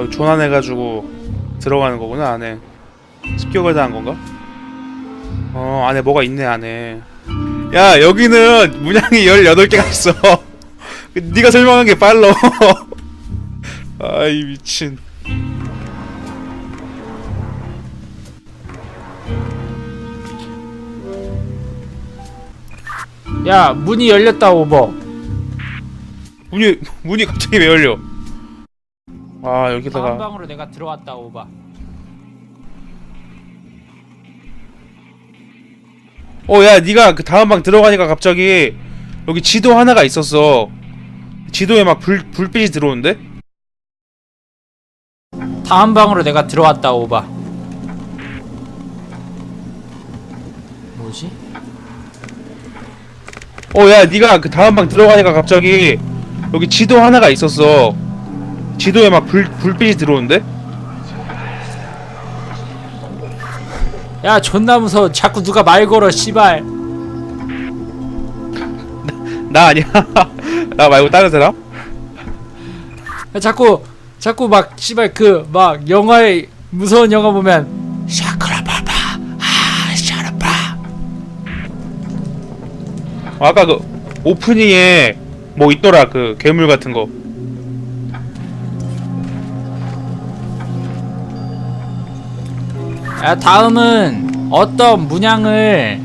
어 조난해가지고 들어가는 거구나 안에. 습격을 당한 건가? 어 안에 뭐가 있네 안에. 야 여기는 문양이 18개가 있어. 네가 설명한 게 빨라. 아이 미친. 야 문이 열렸다 오버. 문이 문이 갑자기 왜 열려 아 다음 여기다가. 방으로 내가 들어왔다 오버 어야 네가 그 다음 방 들어가니까 갑자기 여기 지도 하나가 있었어. 지도에 막 불, 불빛이 들어오는데? 다음 방으로 내가 들어왔다 오버 뭐지? 어 야 네가 그 다음 방 들어가니까 갑자기 여기 지도 하나가 있었어 지도에 막 불, 불빛이 들어오는데? 야 존나 무서워. 자꾸 누가 말 걸어 씨발. 나 아니야. 나 말고 다른 사람? 야, 자꾸 자꾸 막 씨발 그 막 영화에 무서운 영화 보면 샤크라바바 아 샤라바. 어, 아까 그 오프닝에 뭐 있더라 그 괴물 같은 거 다음은 어떤 문양을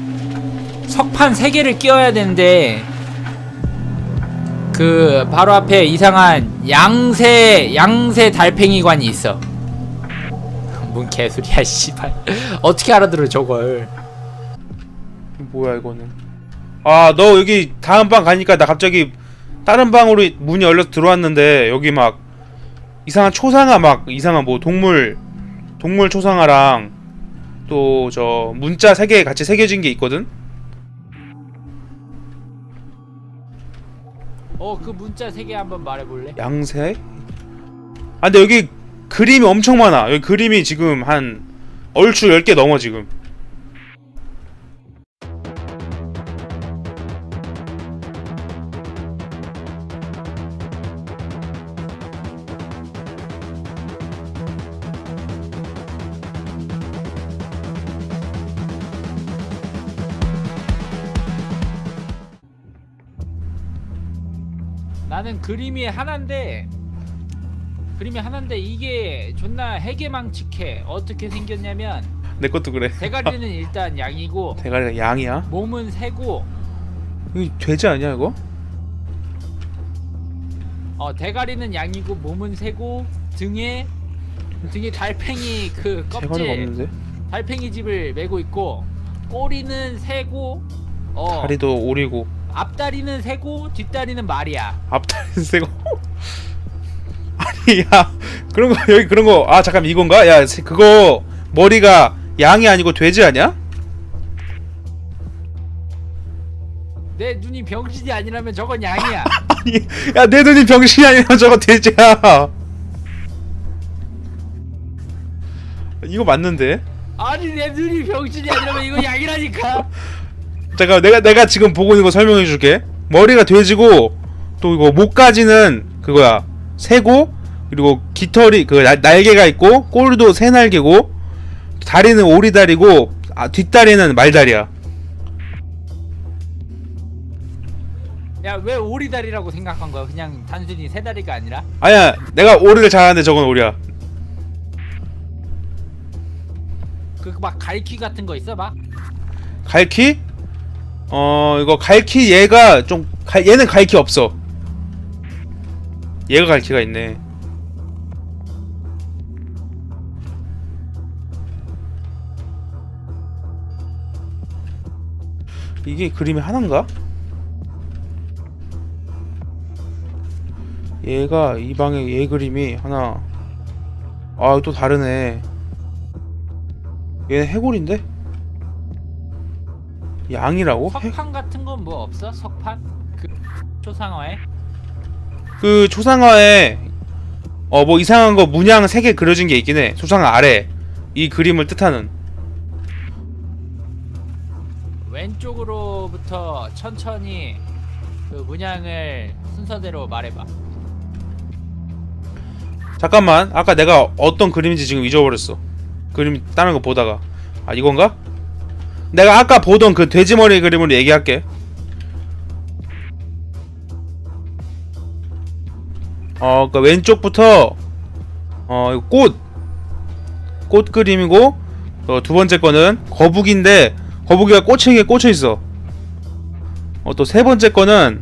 석판 3개를 끼워야 되는데 그 바로 앞에 이상한 양새 양새 달팽이관이 있어. 뭔 개소리야 씨발. 어떻게 알아들어 저걸. 뭐야 이거는? 아 너 여기 다음 방 가니까 나 갑자기 다른 방으로 문이 열려서 들어왔는데 여기 막 이상한 초상화 막 이상한 뭐 동물 동물 초상화랑 또 저 문자 세 개 같이 새겨진 게 있거든? 어 그 문자 3개 한번 말해볼래? 양새 아 근데 여기 그림이 엄청 많아. 여기 그림이 지금 한 얼추 10개 넘어 지금 나는 그림이 하나인데 그림이 하나인데 이게 존나 해계망측해 어떻게 생겼냐면 내 것도 그래 대가리는 일단 양이고 대가리가 양이야? 몸은 새고 이거 돼지 아니야 이거? 어 대가리는 양이고 몸은 새고 등에 등에 달팽이 그 대가리가 껍질 없는데? 달팽이 집을 메고 있고 꼬리는 새고 어 다리도 오리고 앞다리는 새고 뒷다리는 말이야 앞다리 세고? 아니 야 그런 거 여기 그런 거 아 잠깐 이건가? 야 세- 그거 머리가 양이 아니고 돼지 아니야? 내 눈이 병신이 아니라면 저건 양이야. 아니 야 내 눈이 병신이 아니면 저거 돼지야. 이거 맞는데? 아니 내 눈이 병신이 아니라면 이거 양이라니까 잠깐 내가 내가 지금 보고 있는 거 설명해 줄게. 머리가 돼지고 또 이거 목까지는 그거야. 새고 그리고 깃털이 그 날, 날개가 있고 꼴도 새 날개고 다리는 오리다리고 아, 뒷다리는 말다리야. 야 왜 오리다리라고 생각한 거야? 그냥 단순히 세 다리가 아니라? 아니야 내가 오리를 잘하는데 저건 오리야. 그 막 갈퀴 같은 거 있어 막? 갈퀴? 어 이거 갈퀴 얘가 좀 갈- 얘는 갈퀴 없어 얘가 갈퀴가 있네 이게 그림이 하나인가? 얘가 이 방에 얘 그림이 하나 아 또 다르네 얘는 해골인데? 양이라고? 해- 석판 같은 건 뭐 없어? 석판? 그 초상화에? 그 초상화에 어 뭐 이상한 거 문양 세 개 그려진 게 있긴 해. 초상화 아래. 이 그림을 뜻하는. 왼쪽으로부터 천천히 그 문양을 순서대로 말해봐. 잠깐만. 아까 내가 어떤 그림인지 지금 잊어버렸어. 그림 다른 거 보다가. 아 이건가? 내가 아까 보던 그 돼지머리 그림으로 얘기할게 어, 그 왼쪽부터 어, 꽃. 꽃 그림이고 어, 두 번째 거는 거북인데 거북이가 꼬챙이에 꽂혀 있어. 어, 또 세 번째 거는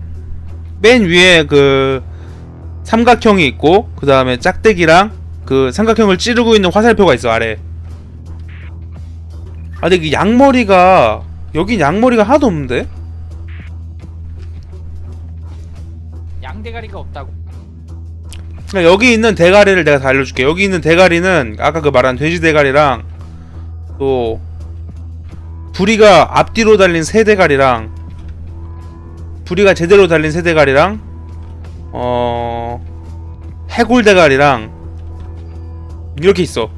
맨 위에 그 삼각형이 있고 그 다음에 짝대기랑 그 삼각형을 찌르고 있는 화살표가 있어 아래. 아 근데 그 양머리가 여긴 양머리가 하나도 없는데? 양대가리가 없다고. 그러니까 여기 있는 대가리를 내가 다 알려줄게. 여기 있는 대가리는 아까 그 말한 돼지 대가리랑 또 부리가 앞뒤로 달린 새 대가리랑 부리가 제대로 달린 새 대가리랑 어 해골 대가리랑 이렇게 있어.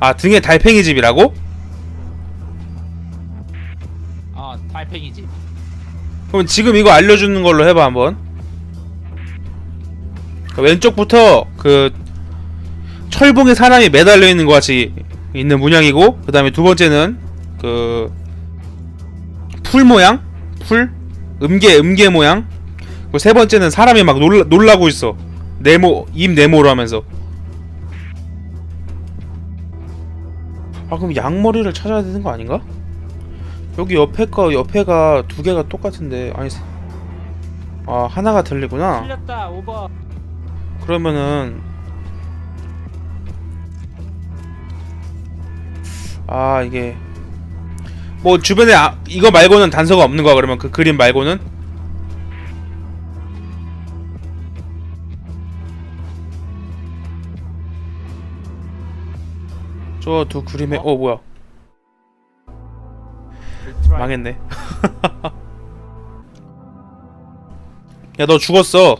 아 등에 달팽이 집이라고? 어 달팽이지. 그럼 지금 이거 알려주는 걸로 해봐 한번. 그 왼쪽부터 그 철봉에 사람이 매달려 있는 것 같이 있는 문양이고 그 다음에 두 번째는 그 풀 모양, 풀 음계 음계 모양. 세 번째는 사람이 막 놀라, 놀라고 있어. 네모 입 네모로 하면서. 아 그럼 양머리를 찾아야 되는 거 아닌가? 여기 옆에 거 옆에가 두 개가 똑같은데 아니 세- 아 하나가 틀리구나 틀렸다 오버. 그러면은 아 이게 뭐 주변에 아, 이거 말고는 단서가 없는 거야 그러면 그 그림 말고는 저 두 그림에 어? 뭐야? 망했네. 야 너 죽었어.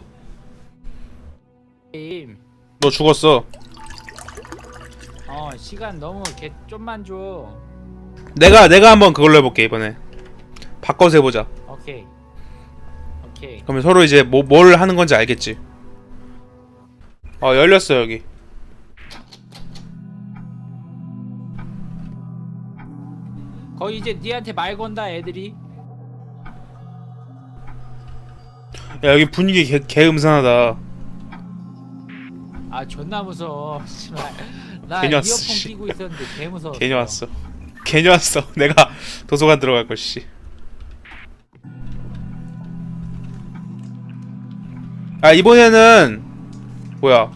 게임. 너 죽었어. 어 시간 너무 개 좀만 줘. 내가 내가 한번 그걸로 해볼게 이번에. 바꿔서 해보자. 오케이. 오케이. 그러면 서로 이제 뭐, 뭘 하는 건지 알겠지? 어 열렸어 여기 거의 이제 니한테 말 건다 애들이. 야 여기 분위기 개, 개 음산하다 아 존나 무서워. 씨발. 나 괜히 이어폰 왔어, 씨. 끼고 있었는데 개 무서워. 괜히 왔어 괜히 왔어 내가 도서관 들어갈 걸씨 아 이번에는 뭐야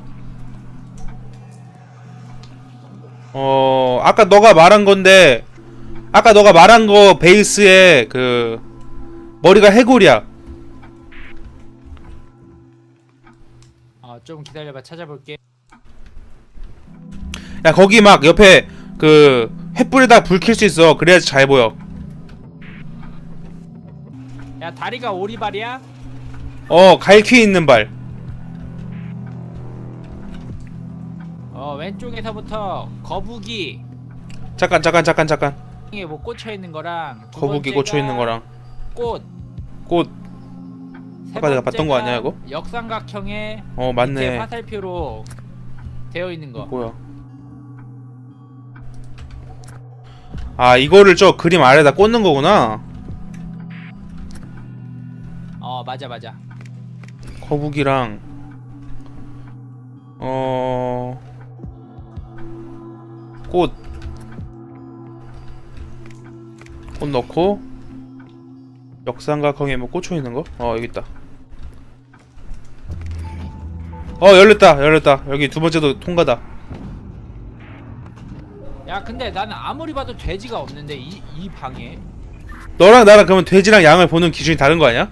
어 아까 너가 말한 건데 아까 너가 말한 거 베이스에 그 머리가 해골이야. 어좀 기다려봐. 찾아볼게. 야 거기 막 옆에 그 횃불에다 불켤수 있어. 그래야지 잘 보여. 야 다리가 오리발이야? 어 갈퀴 있는 발. 어 왼쪽에서부터 거북이. 잠깐 잠깐 잠깐 잠깐 에뭐 꽂혀 있는 거랑 두 거북이 번째가 꽂혀 있는 거랑 꽃. 꽃 세 아까 내가 봤던 거 아니야, 이거? 역삼각형의 어 밑에 맞네 화살표로 되어 있는 거. 뭐야 아 이거를 저 그림 아래다 꽂는 거구나 어 맞아 맞아. 거북이랑 어... 꽃. 꽃 넣고 역삼각형에 뭐 꽂혀 있는 거? 어 여기 있다. 어 열렸다 열렸다 여기 두 번째도 통과다. 야 근데 나는 아무리 봐도 돼지가 없는데 이 이 방에 너랑 나랑 그러면 돼지랑 양을 보는 기준이 다른 거 아니야?